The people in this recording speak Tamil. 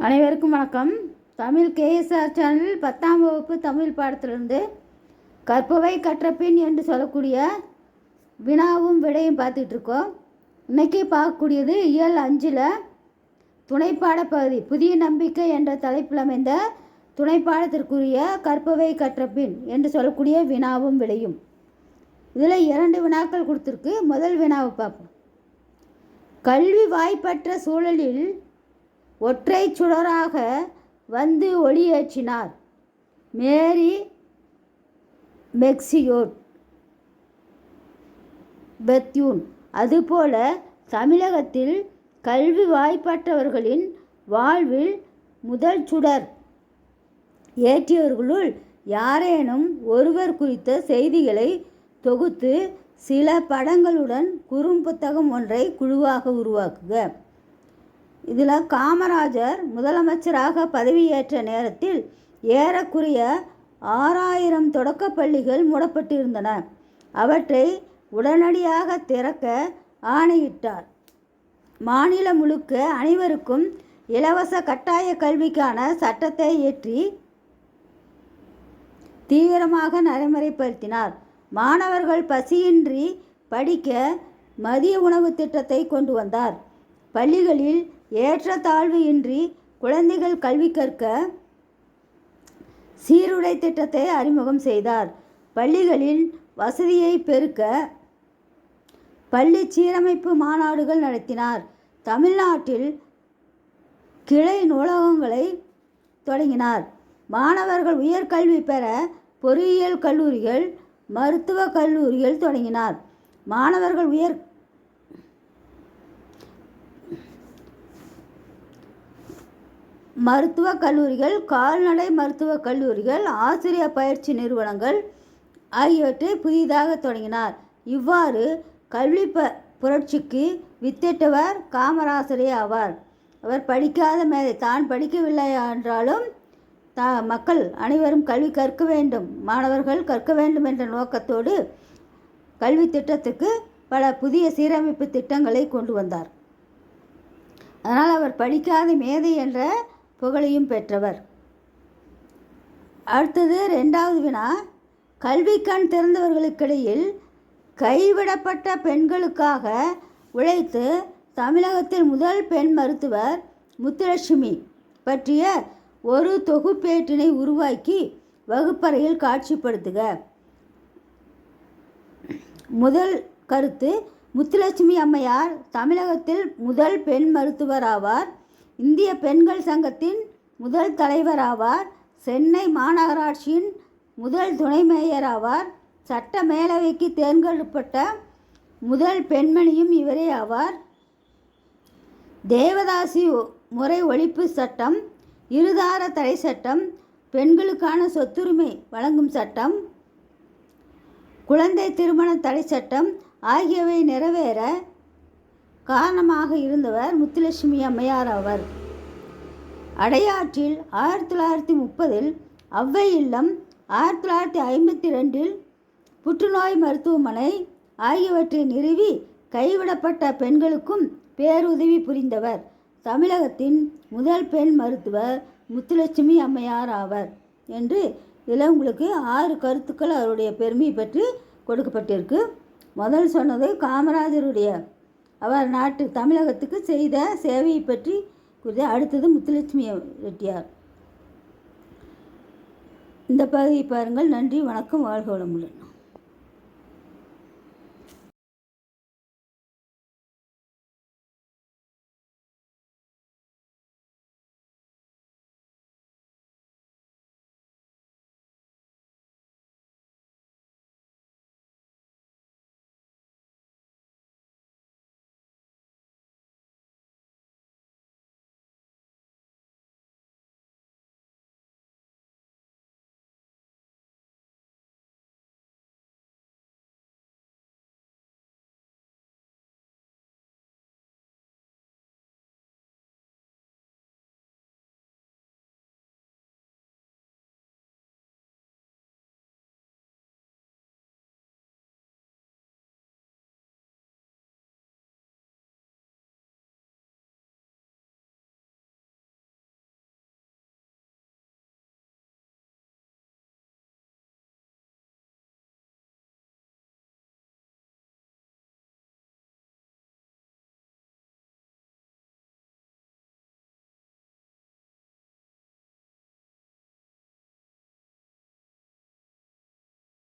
அனைவருக்கும் வணக்கம். தமிழ் கேஎஸ்ஆர் சேனல் பத்தாம் வகுப்பு தமிழ் பாடத்திலிருந்து கற்பவை கற்றப்பின் என்று சொல்லக்கூடிய வினாவும் விடையும் பார்த்துட்டு இருக்கோம். இன்றைக்கி பார்க்கக்கூடியது இயல் அஞ்சில் துணைப்பாட பகுதி புதிய நம்பிக்கை என்ற தலைப்பில் அமைந்த துணைப்பாடத்திற்குரிய கற்பவை கற்றப்பின் என்று சொல்லக்கூடிய வினாவும் விடையும். இதில் இரண்டு வினாக்கள் கொடுத்துருக்கு. முதல் வினாவை பார்ப்போம். கல்வி வாய்ப்பற்ற சூழலில் ஒற்றை சுடராக வந்து ஒளியேற்றினார். மேரி மெக்சியோட் பெத்யூன். அதுபோல தமிழகத்தில் கல்வி வாய்ப்பற்றவர்களின் வாழ்வில் முதல் சுடர் ஏற்றியவர்களுள் யாரேனும் ஒருவர் குறித்த செய்திகளை தொகுத்து சில படங்களுடன் குறும்புத்தகம் ஒன்றை குழுவாக உருவாக்குக. இதில் காமராஜர் முதலமைச்சராக பதவியேற்ற நேரத்தில் ஏறக்குறைய ஆறாயிரம் தொடக்கப் பள்ளிகள் மூடப்பட்டிருந்தன. அவற்றை உடனடியாக திறக்க ஆணையிட்டார். மாநிலம் முழுக்க அனைவருக்கும் இலவச கட்டாய கல்விக்கான சட்டத்தை இயற்றி தீவிரமாக நடைமுறைப்படுத்தினார். மாணவர்கள் பசியின்றி படிக்க மதிய உணவு திட்டத்தை கொண்டு வந்தார். பள்ளிகளில் ஏற்றத்தாழ்வு இன்றி குழந்தைகள் கல்வி கற்க சீருடை திட்டத்தை அறிமுகம் செய்தார். பள்ளிகளில் வசதியை பெருக்க பள்ளி சீரமைப்பு மாநாடுகள் நடத்தினார். தமிழ்நாட்டில் கிளை நூலகங்களை தொடங்கினார். மாணவர்கள் உயர்கல்வி பெற பொறியியல் கல்லூரிகள் மருத்துவக் கல்லூரிகள் தொடங்கினார். மாணவர்கள் உயர் மருத்துவக் கல்லூரிகள் கால்நடை மருத்துவக் கல்லூரிகள் ஆசிரியர் பயிற்சி நிறுவனங்கள் ஆகியவற்றை புதிதாக தொடங்கினார். இவ்வாறு கல்வி ப புரட்சிக்கு வித்திட்டவர் காமராசரே ஆவார். அவர் படிக்காத மேதை தான் படிக்கவில்லை என்றாலும் த மக்கள் அனைவரும் கல்வி கற்க வேண்டும் மாணவர்கள் கற்க வேண்டும் என்ற நோக்கத்தோடு கல்வி திட்டத்துக்கு பல புதிய சீரமைப்பு திட்டங்களை கொண்டு வந்தார். அதனால் அவர் படிக்காத மேதை என்ற புகழையும் பெற்றவர். அடுத்தது ரெண்டாவது வினா கல்வி கண் திறந்தவர்களுக்கிடையில் கைவிடப்பட்ட பெண்களுக்காக உழைத்து தமிழகத்தில் முதல் பெண் மருத்துவர் முத்துலட்சுமி பற்றிய ஒரு தொகுப்பேட்டினை உருவாக்கி வகுப்பறையில் காட்சிப்படுத்துக. முதல் கருத்து முத்துலட்சுமி அம்மையார் தமிழகத்தில் முதல் பெண் மருத்துவர் ஆவார். இந்திய பெண்கள் சங்கத்தின் முதல் தலைவராவார். சென்னை மாநகராட்சியின் முதல் துணை மேயர் ஆவார் சட்ட மேலவைக்கு தேர்ந்தெடுக்கப்பட்ட முதல் பெண்மணியும் இவரே ஆவார். தேவதாசி முறை ஒழிப்பு சட்டம் இருதார தடை சட்டம் பெண்களுக்கான சொத்துரிமை வழங்கும் சட்டம் குழந்தை திருமண தடை சட்டம் ஆகியவை நிறைவேற காரணமாக இருந்தவர் முத்துலட்சுமி அம்மையார் அவர் அடையாற்றில் ஆயிரத்தி தொள்ளாயிரத்தி முப்பதில் அவ்வை இல்லம் ஆயிரத்தி தொள்ளாயிரத்தி ஐம்பத்தி ரெண்டில் புற்றுநோய் மருத்துவமனை ஆகியவற்றை நிறுவி கைவிடப்பட்ட பெண்களுக்கும் பேருதவி புரிந்தவர். தமிழகத்தின் முதல் பெண் மருத்துவர் முத்துலட்சுமி அம்மையார் ஆவர் என்று இதில் உங்களுக்கு ஆறு கருத்துக்கள் அவருடைய பெருமை பற்றி கொடுக்கப்பட்டிருக்கு. முதல் சொன்னது காமராஜருடைய அவர் நாட்டு தமிழகத்துக்கு செய்த சேவையை பற்றி குறித்து அடுத்தது முத்துலட்சுமி ரெட்டியார். இந்த பகுதியை பாருங்கள். நன்றி வணக்கம் வாழ்க வளமுடன்.